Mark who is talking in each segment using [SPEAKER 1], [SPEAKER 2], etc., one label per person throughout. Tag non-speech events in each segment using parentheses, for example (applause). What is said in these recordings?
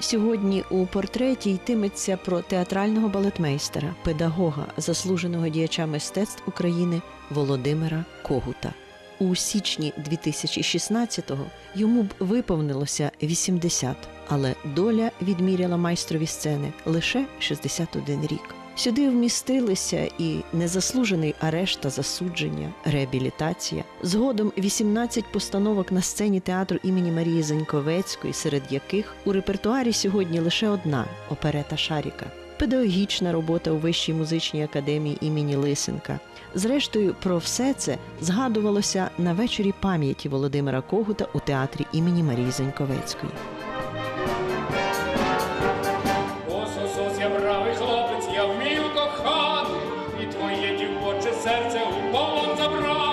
[SPEAKER 1] Сьогодні у портреті йтиметься про театрального балетмейстера, педагога, заслуженого діяча мистецтв України Володимира Когута. У січні 2016-го йому б виповнилося 80, але доля відміряла майстрові сцени лише 61 рік. Сюди вмістилися і незаслужений арешт та засудження, реабілітація. Згодом 18 постановок на сцені театру імені Марії Заньковецької, серед яких у репертуарі сьогодні лише одна оперета Шаріка. Педагогічна робота у Вищій музичній академії імені Лисенка. Зрештою, про все це згадувалося на вечорі пам'яті Володимира Когута у театрі імені Марії Заньковецької.
[SPEAKER 2] Я вмію кохати, і твоє дівоче серце у полон забрати.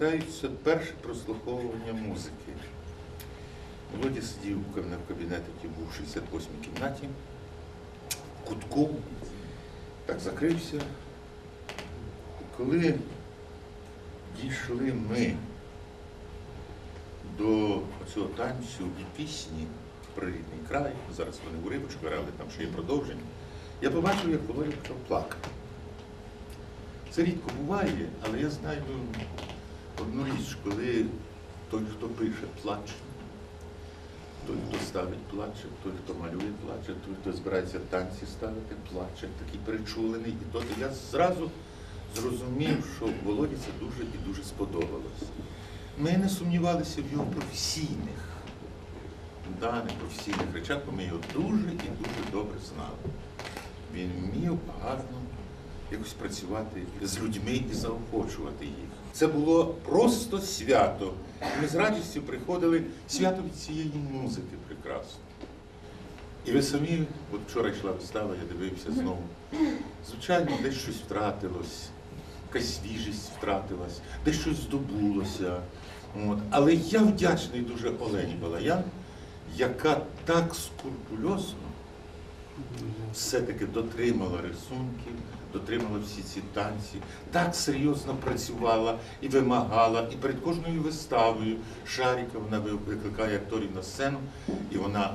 [SPEAKER 3] Я перше прослуховування музики. Володя сидів в кабінеті, був у 68-й кімнаті, в кутку, так закрився. Коли дійшли ми до цього танцю і пісні про рідний край, зараз вони у рибочку грали, там ще є продовження, я побачив, як Володя почав плакати. Це рідко буває, але я знаю одну річ, коли той, хто пише, плаче, той, хто ставить, плаче, той, хто малює, плаче, той, хто збирається танці ставити, плаче, такий перечулений. І то я зразу зрозумів, що Володі це дуже і дуже сподобалось. Ми не сумнівалися в його професійних, да, не професійних речах, бо ми його дуже і дуже добре знали. Він вмів гарно якось працювати з людьми і заохочувати їх. Це було просто свято. Ми з радістю приходили свято від цієї музики прекрасно. І ви самі, от вчора йшла вистава, я дивився знову. Звичайно, десь щось втратилось, якась свіжість втратилась, десь щось здобулося. От. Але я вдячний дуже Олені Балаян, яка так скрупульозно все-таки дотримала рисунки, дотримала всі ці танці, так серйозно працювала і вимагала. І перед кожною виставою Шаріка вона викликає акторів на сцену, і вона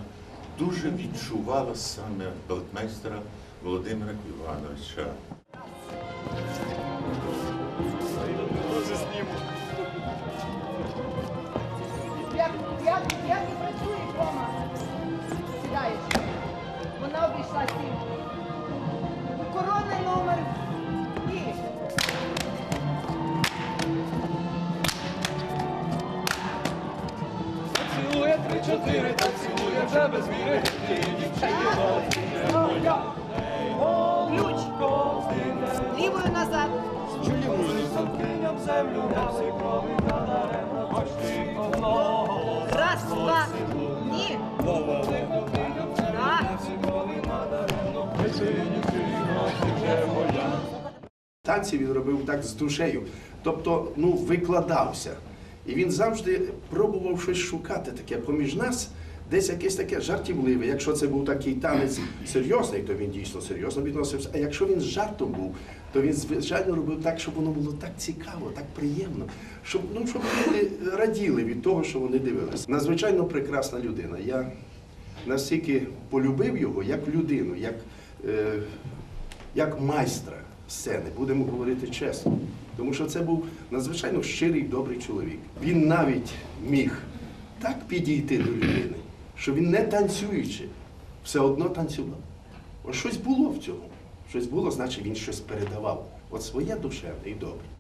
[SPEAKER 3] дуже відчувала саме балетмейстера Володимира Івановича.
[SPEAKER 4] Цілує так цілує вже без віри. Ти дівчині моя.
[SPEAKER 5] Ключ. Лівою назад.
[SPEAKER 4] Чуємо сокиням землю, на всі крови надаремно. Хоч ти одного.
[SPEAKER 5] Раз, два. Ні. Так.
[SPEAKER 4] Всі крови надаремно. Ти дівчино, ти моя.
[SPEAKER 6] Танці він робив так з душею, тобто ну, викладався. І він завжди пробував щось шукати таке поміж нас, десь якесь таке жартівливе. Якщо це був такий танець серйозний, то він дійсно серйозно відносився. А якщо він з жартом був, то він звичайно робив так, щоб воно було так цікаво, так приємно, щоб, ну, щоб люди раділи від того, що вони дивилися. Надзвичайно прекрасна людина. Я настільки полюбив його як людину, як, е, як майстра сцени, будемо говорити чесно. Тому що це був надзвичайно щирий, добрий чоловік. Він навіть міг так підійти до людини,
[SPEAKER 7] що він не танцюючи, все одно танцював. Ось щось було в цьому. Щось було, значить він щось передавав. От своє душевне і добре.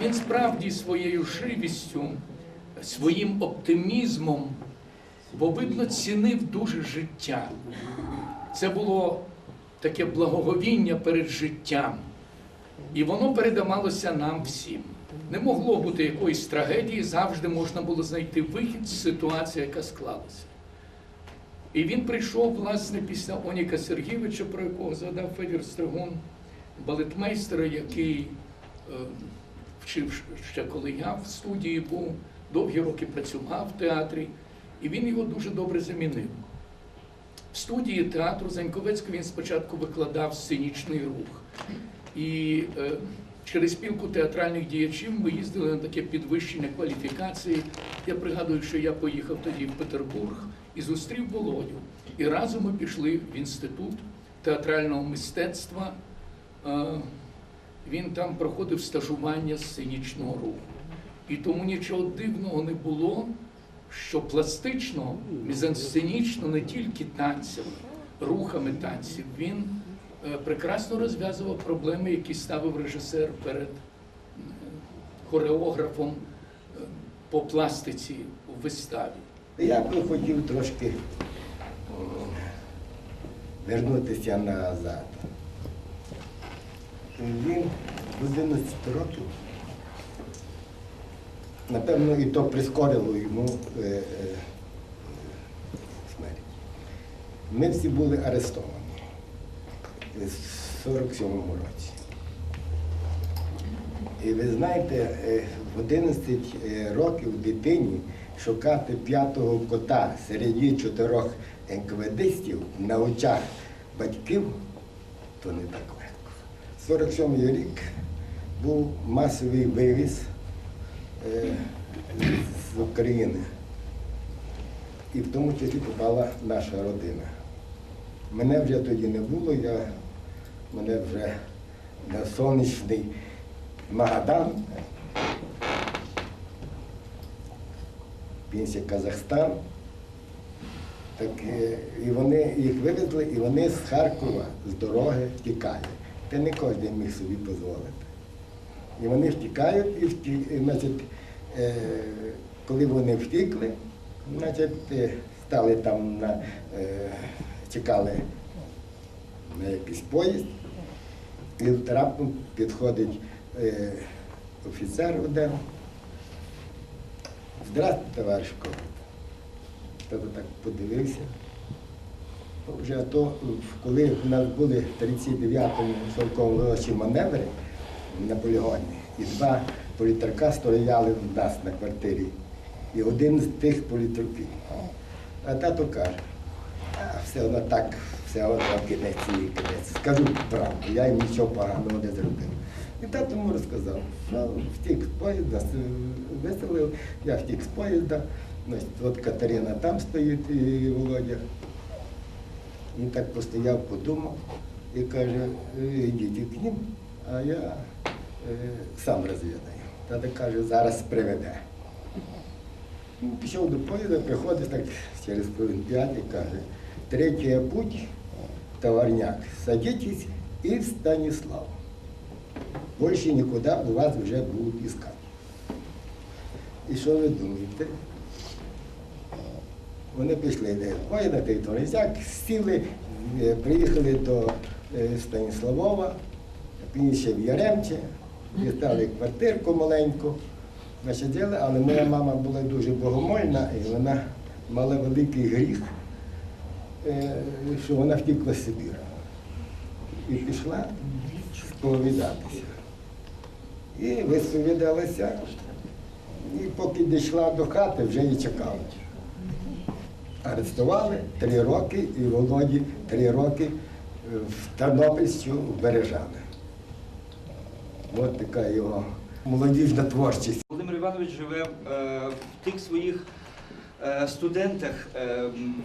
[SPEAKER 8] Він справді своєю живістю, своїм оптимізмом, бо видно, цінив дуже життя. Це було таке благоговіння перед життям. І воно передавалося нам всім. Не могло бути якоїсь трагедії, завжди можна було знайти вихід з ситуації, яка склалася. І він прийшов, власне, після Оніка Сергійовича, про якого згадав Федір Стригун, балетмейстера, який е, вчив ще коли я в студії був, довгі роки працював в театрі, і він його дуже добре замінив. В студії театру Заньковецького він спочатку викладав сценічний рух. І е, через спілку театральних діячів ми їздили на таке підвищення кваліфікації. Я пригадую, що я поїхав тоді в Петербург і зустрів Володю. І разом ми пішли в інститут театрального мистецтва. Е, він там проходив стажування сценічного руху. І тому нічого дивного не було, що пластично, мізансценічно, не тільки танцями, рухами танців, він е, прекрасно розв'язував проблеми, які ставив режисер перед е, хореографом е, по пластиці у виставі.
[SPEAKER 9] Я би хотів трошки вернутися назад. Він в 11 років, напевно, і то прискорило йому е, е, смерть. Ми всі були арестовані в 47-му році. І ви знаєте, е, в 11 е, років дитині шукати п'ятого кота серед чотирьох енкведистів на очах батьків, то не так легко. 47-й рік був масовий вивіз е, з України. І в тому числі попала наша родина. Мене вже тоді не було, я, мене вже на сонячний Магадан, Пінся Казахстан. Так, е, і вони їх вивезли, і вони з Харкова, з дороги втікали. Та не кожен міг собі дозволити. І вони втікають, і, вті- і, значить, е, коли вони втікли, значить, е, стали там на, е, чекали на якийсь поїзд, і раптом підходить е, офіцер один. Здравствуйте, товариш Коваль. Тобто так подивився. Вже то, коли в нас були в 39-му полковому вилочі маневри на полігоні, і два політрука стояли в нас на квартирі. І один з тих політруків. А тато каже, а все одно так, все одно кінець і кінець. Скажу правду, я їм нічого поганого не зробив. І тато йому розказав, що втік з поїзда, виселив, я втік з поїзда, от Катерина там стоїть і Володя. Він так постояв, подумав і каже, «Е, йдіть к ним, а я е, сам розвідаю. Тата каже, зараз приведе. Пішов до поїзда, приходить так через хвилин п'ять і каже, третій путь, товарняк, садитесь і в Станіслав. Більше нікуди у вас вже будуть іскати. І що ви думаєте? Вони пішли де поїда, той Торезяк, сіли, е, приїхали до е, Станіславова, пізніше в Яремче, дістали квартирку маленьку, діли, але моя мама була дуже богомольна і вона мала великий гріх, е, що вона втікла з Сибіру. І пішла сповідатися. І висповідалася, і поки дійшла до хати, вже її чекали. Арестували три роки і Володі три роки е, в Тернопільську бережали. Ось така його молодіжна творчість.
[SPEAKER 10] Володимир Іванович живе е, в тих своїх е, студентах,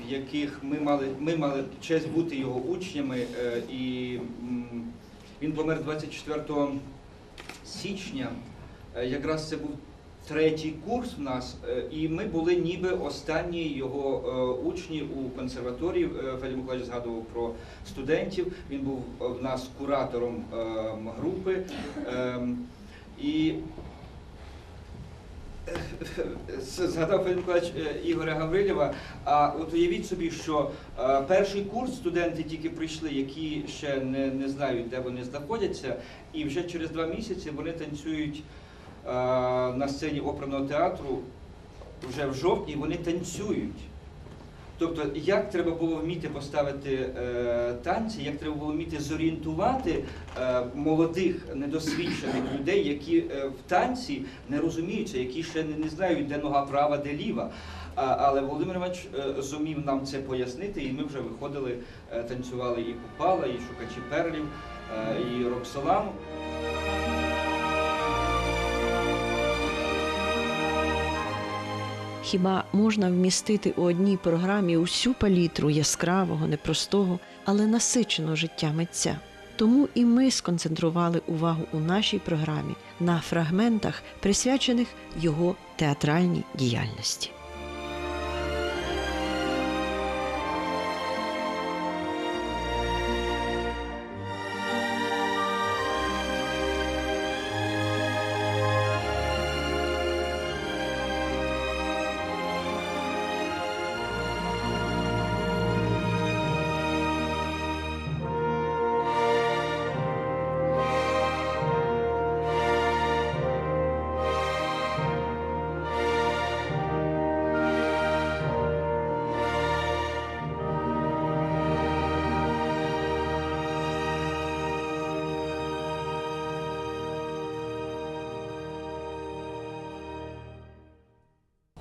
[SPEAKER 10] в яких ми мали, ми мали честь бути його учнями, і він помер 24 січня. Якраз це був третій курс в нас, е, і ми були ніби останні його е, учні у консерваторії. Е, Федір Миколаївич згадував про студентів. Він був в нас куратором е, групи. Ем, І (laughs) згадав Федір Миколаївич Ігоря Гаврилєва. А от уявіть собі, що перший курс студенти тільки прийшли, які ще не, не знають, де вони знаходяться, і вже через два місяці вони танцюють на сцені оперного театру. Вже в жовтні вони танцюють. Тобто, як треба було вміти поставити е, танці, як треба було вміти зорієнтувати е, молодих недосвідчених людей, які е, в танці не розуміються, які ще не, не знають, де нога права, де ліва. А, але Володимир Іванович е, зумів нам це пояснити, і ми вже виходили, е, танцювали і Купала, і Шукачі перлів, е, і Роксолану.
[SPEAKER 1] Хіба можна вмістити у одній програмі усю палітру яскравого, непростого, але насиченого життя митця? Тому і ми сконцентрували увагу у нашій програмі на фрагментах, присвячених його театральній діяльності.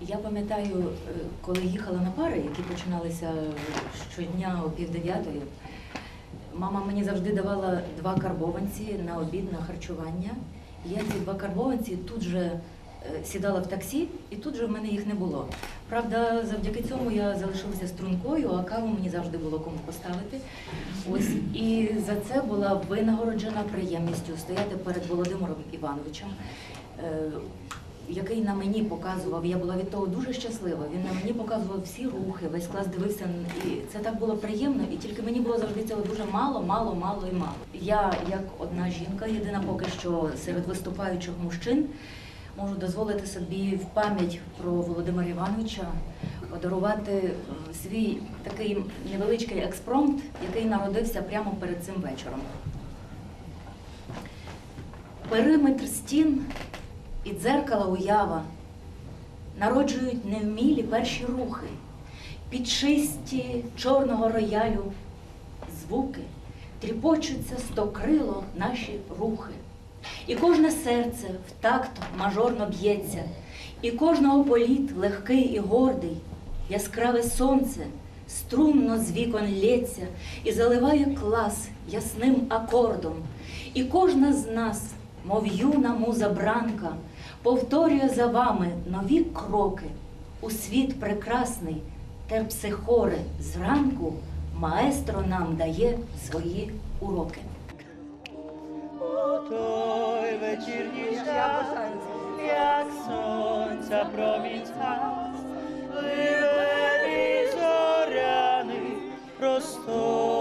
[SPEAKER 11] Я пам'ятаю, е, коли їхала на пари, які починалися щодня о пів дев'ятої, мама мені завжди давала два карбованці на обід на харчування. Я ці два карбованці тут же е, сідала в таксі, і тут же в мене їх не було. Правда, завдяки цьому я залишилася стрункою, а каву мені завжди було кому поставити. Ось і за це була винагороджена приємністю стояти перед Володимиром Івановичем. Який на мені показував, я була від того дуже щаслива. Він на мені показував всі рухи, весь клас дивився, і це так було приємно, і тільки мені було завжди цього дуже мало, мало, мало і мало. Я, як одна жінка, єдина поки що серед виступаючих мужчин, можу дозволити собі в пам'ять про Володимира Івановича подарувати е, свій такий невеличкий експромт, який народився прямо перед цим вечором. Периметр стін і дзеркала уява. Народжують невмілі перші рухи, під шисті чорного роялю звуки, тріпочуться стокрило наші рухи. І кожне серце в такт мажорно б'ється, і кожного політ легкий і гордий, яскраве сонце струнно з вікон лється і заливає клас ясним акордом. І кожна з нас, мов юна муза бранка, повторює за вами нові кроки у світ прекрасний, терпсихоре зранку маестро нам дає свої уроки.
[SPEAKER 12] той вечірній час, як сонця промінь час, пливе зоряний просторі,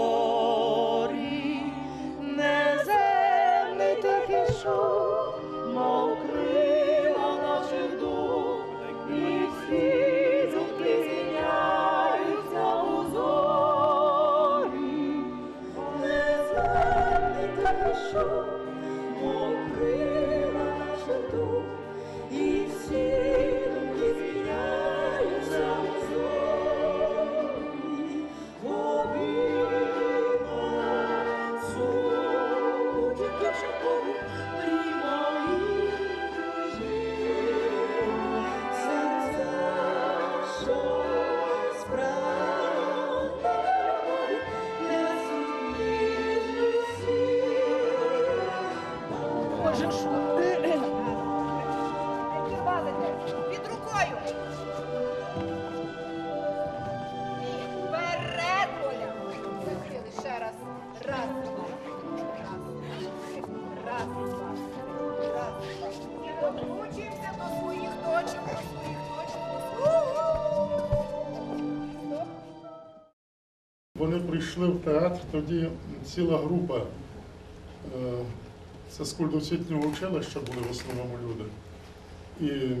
[SPEAKER 13] Вони прийшли в театр, тоді ціла група. е, Це з культосвітнього училища були в основному люди. І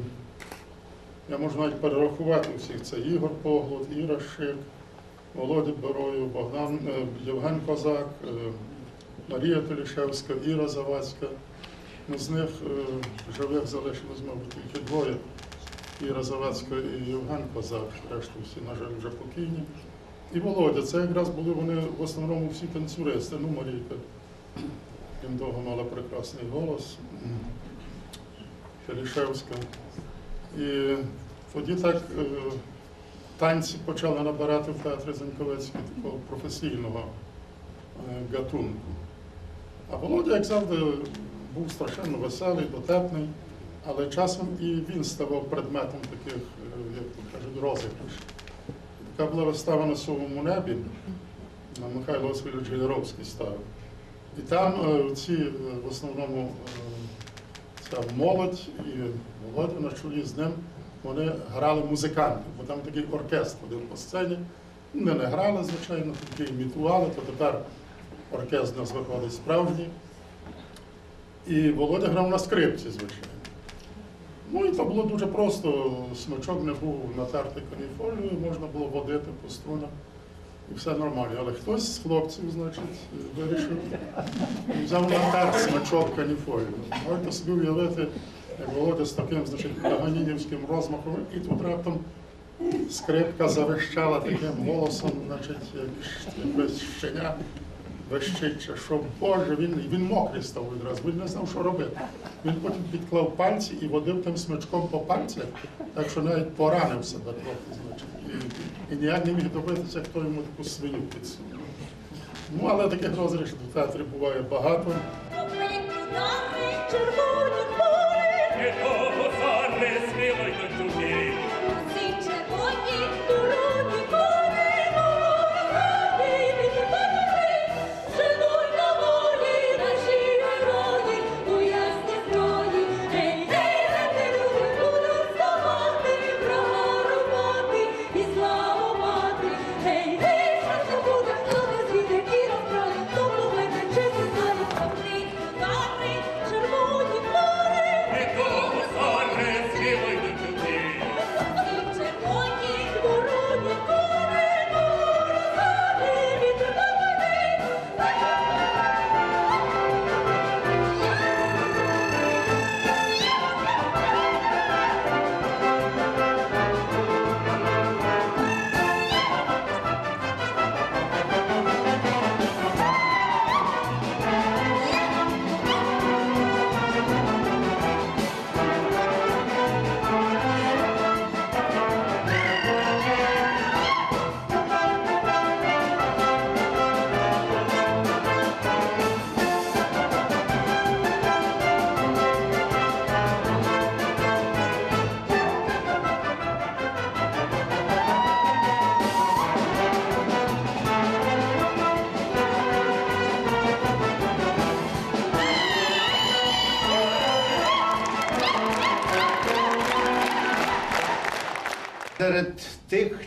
[SPEAKER 13] я можу навіть перерахувати всіх. Це Ігор Поглот, Іра Шик, Володя Бароєв, Богдан, е, Євген Козак, е, Марія Толішевська, Іра Завадська. З них живих залишилось, мабуть, тільки двоє. Іра Завадська і Євген Козак, решту всі, на жаль, вже покійні. І Володя, це якраз були вони в основному всі танцюристи, ну Марійка. Він довго мала прекрасний голос. Фелішевська. І тоді так е, танці почали набирати в театрі Заньковецький такого професійного е, гатунку. А Володя, як завжди, був страшенно веселий, дотепний, але часом і він ставав предметом таких, е, як то кажуть, розіграшів. Така була вистава на сумому небі, Михайло Васильович Гелеровський ставив. І там е, ці е, в основному е, ця молодь і Володя на чолі з ним, вони грали музиканти, бо там такий оркестр ходив по сцені. Вони не грали, звичайно, тільки імітували, то тепер оркестр у нас виходить справжній. І Володя грав на скрипці, звичайно. Ну і то було дуже просто. Смичок не був натертий каніфолією, можна було водити по струнах. І все нормально. Але хтось з хлопців, значить, вирішив, взяв натер смичок каніфолію. Можете собі уявити, як Володя з таким, значить, гаганінівським розмахом, і тут раптом скрипка завищала таким голосом, значить, як якесь щеня вищить, що Боже, він, він мокрий став відразу, він не знав, що робити. Він потім підклав пальці і водив тим смичком по пальцях, так що навіть поранив себе трохи, значить, і, і ніяк не міг добитися, хто йому таку свиню підсунув. Ну, але таких розрішень в театрі буває багато.
[SPEAKER 14] Червоні хмари,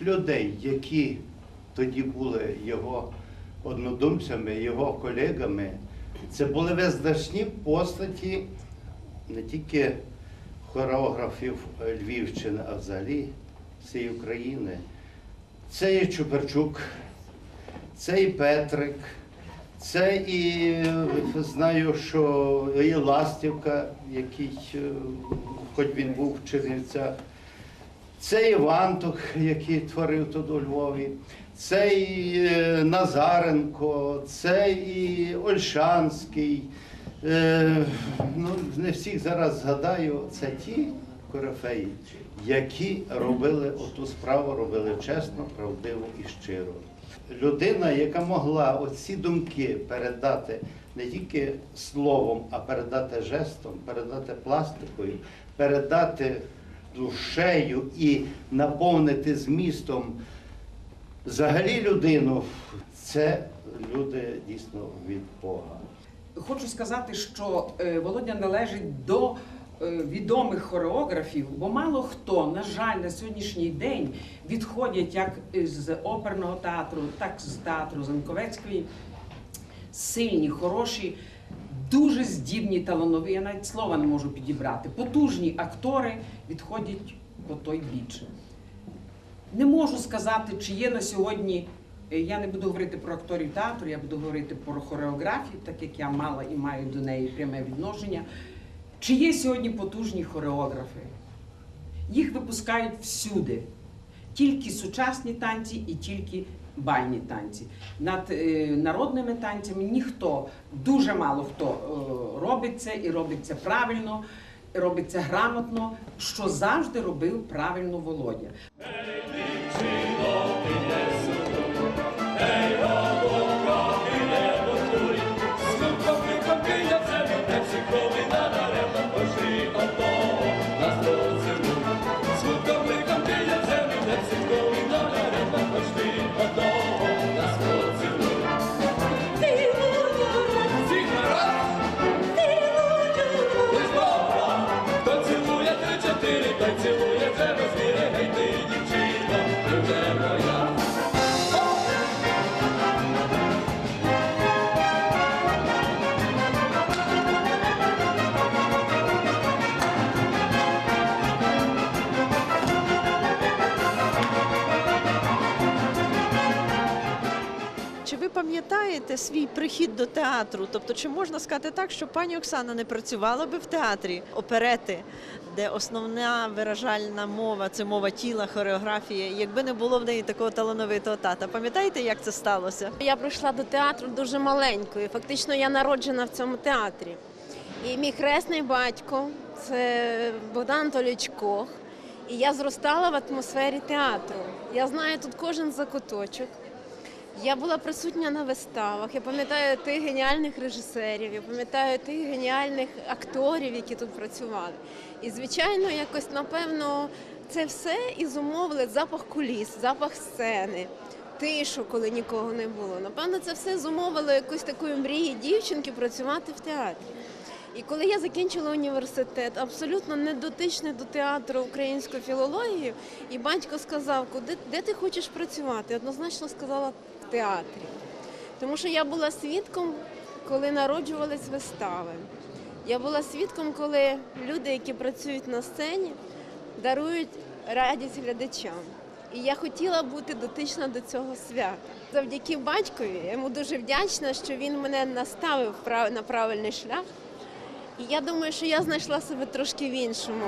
[SPEAKER 15] людей, які тоді були його однодумцями, його колегами, це були визначні постаті не тільки хореографів Львівщини, а взагалі всієї України. Це і Чуперчук, це і Петрик, це і знаю, що і Ластівка, який, е, хоч він був в Чернівцях, це Івантух, який творив тут у Львові, це і е, Назаренко, це і Ольшанський. Е, Ну, не всіх зараз згадаю, це ті корифеї, які робили оту справу, робили чесно, правдиво і щиро. Людина, яка могла оці думки передати не тільки словом, а передати жестом, передати пластикою, передати душею і наповнити змістом взагалі людину, це люди дійсно від Бога.
[SPEAKER 16] Хочу сказати, що е, Володя належить до е, відомих хореографів, бо мало хто, на жаль, на сьогоднішній день відходять як з оперного театру, так і з театру Занковецької. Сильні, хороші, дуже здібні, таланові. Я навіть слова не можу підібрати. Потужні актори відходять по той біч. Не можу сказати, чи є на сьогодні. е, Я не буду говорити про акторів театру, я буду говорити про хореографію, так як я мала і маю до неї пряме відношення. Чи є сьогодні потужні хореографи? Їх випускають всюди. Тільки сучасні танці і тільки бальні танці. Над е, народними танцями ніхто, дуже мало хто е, робить це і робить це правильно, робить це грамотно, що завжди робив правильно Володя.
[SPEAKER 1] Чи ви пам'ятаєте свій прихід до театру? Тобто, чи можна сказати так, що пані Оксана не працювала би в театрі оперети, де основна виражальна мова це мова тіла, хореографія, якби не було в неї такого талановитого тата? Пам'ятаєте, як це сталося?
[SPEAKER 17] Я прийшла до театру дуже маленькою. Фактично я народжена в цьому театрі. І мій хресний батько це Богдан Анатолійович. І я зростала в атмосфері театру. Я знаю тут кожен закуточок. Я була присутня на виставах. Я пам'ятаю тих геніальних режисерів, я пам'ятаю тих геніальних акторів, які тут працювали. І, звичайно, якось напевно це все і зумовили запах куліс, запах сцени, тишу, коли нікого не було. Напевно, це все зумовило якусь такої мрії дівчинки працювати в театрі. І коли я закінчила університет, абсолютно не дотичний до театру української філології, і батько сказав, куди де ти хочеш працювати? Однозначно сказала театрі. Тому що я була свідком, коли народжувались вистави. Я була свідком, коли люди, які працюють на сцені, дарують радість глядачам. І я хотіла бути дотична до цього свята. Завдяки батькові я йому дуже вдячна, що він мене наставив на правильний шлях. І я думаю, що я знайшла себе трошки в іншому.